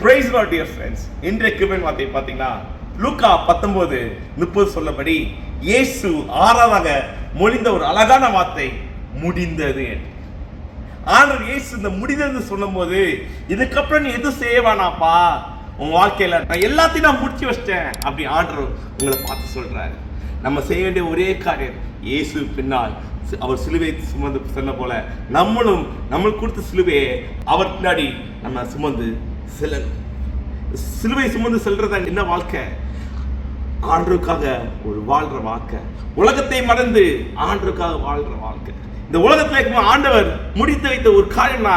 Price lot dear friends இன்றைய கிருபன் வார்த்தை பார்த்தீங்கன்னா லூக்கா பத்தொன்பது முப்பது சொல்லபடி இயேசு ஆறாவதாக மொழிந்த ஒரு அழகான வார்த்தை முடிந்தது என்று. ஆண்டவர் இயேசு இந்த முடிந்தது சொல்லும்போது இதுக்கப்புறம் நீ எதுவும் செய்ய உன் வாழ்க்கையில் நான் எல்லாத்தையும் நான் முடிச்சு வச்சிட்டேன் அப்படி ஆண்டவர் உங்களை பார்த்து சொல்கிறாரு நம்ம செய்ய வேண்டிய ஒரே காரியம் இயேசு பின்னால் அவர் சிலுவை சுமந்து சொன்ன போல நம்மளும் நம்மளுக்கு கொடுத்த சிலுவையை அவர் பின்னாடி நம்ம சுமந்து செல்லணும். சிலுவை சுமந்து செல்றத என்ன வாழ்க்கை? ஆண்டுக்காக ஒரு வாழ்ற வாழ்க்கை. உலகத்தை மறந்து ஆண்டுக்காக வாழ்ற வாழ்க்கை. இந்த உலகத்தில் ஆண்டவர் முடித்து வைத்த ஒரு காரியம்னா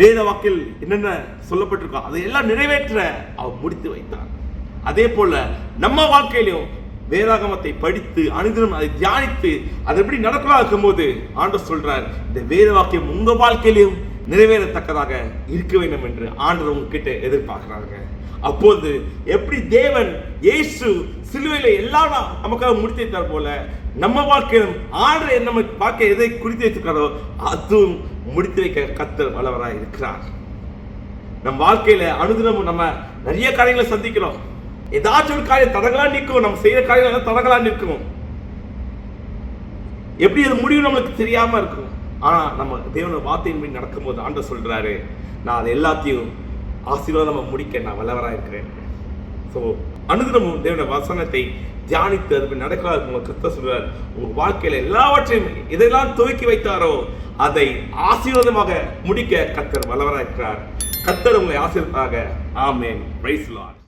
வேத வாக்கில் என்னென்ன சொல்லப்பட்டிருக்கோ அதையெல்லாம் நிறைவேற்ற அவர் முடித்து வைத்தார். அதே போல நம்ம வாழ்க்கையிலும் வேதாகமத்தை படித்து அனுதினம் அதை தியானித்து அது எப்படி நடக்கலாம் இருக்கும்போது ஆண்டவர் சொல்றார் இந்த வேத வாக்கியம் உங்க வாழ்க்கையிலும் நிறைவேறத்தக்கதாக இருக்க வேண்டும் என்று ஆண்டவர் உங்ககிட்ட எதிர்பார்க்கிறாங்க அப்போது எப்படி தேவன் இயேசு சிலுவையில எல்லாம் நமக்காக முடித்து வைத்தார் போல நம்ம வாழ்க்கையிலும் ஆண்டவர் நம்ம வாழ்க்கை எதை குறித்து வைத்திருக்காரோ அதுவும் முடித்து வைக்க கத்தர் வல்லவராய் இருக்கிறார். நம் வாழ்க்கையில அனுதினமும் நம்ம நிறைய காரியங்களை சந்திக்கிறோம். ஏதாச்சும் ஒரு காரியம் தடங்களா நிற்கும் நம்ம செய்யற காரியங்கள் தடங்களா நிற்கும். எப்படி அது முடியும் நம்மளுக்கு தெரியாம இருக்கும். ஆனால் நம்ம தேவனோட வார்த்தையின்படி நடக்கும்போது ஆண்டை சொல்கிறாரு நான் அது எல்லாத்தையும் ஆசீர்வாதமாக முடிக்க நான் வல்லவராக இருக்கிறேன். ஸோ அனுதினமும் தேவனோட வசனத்தை தியானித்து அது நடக்காத உங்கள் கத்த சொல்கிறார் உங்கள் வாழ்க்கையில் எல்லாவற்றையும் எதெல்லாம் துவக்கி வைத்தாரோ அதை ஆசீர்வாதமாக முடிக்க கத்தர் வல்லவராக இருக்கிறார். கத்தர் உங்களை ஆசீர்வாக ஆமேன். Price Lord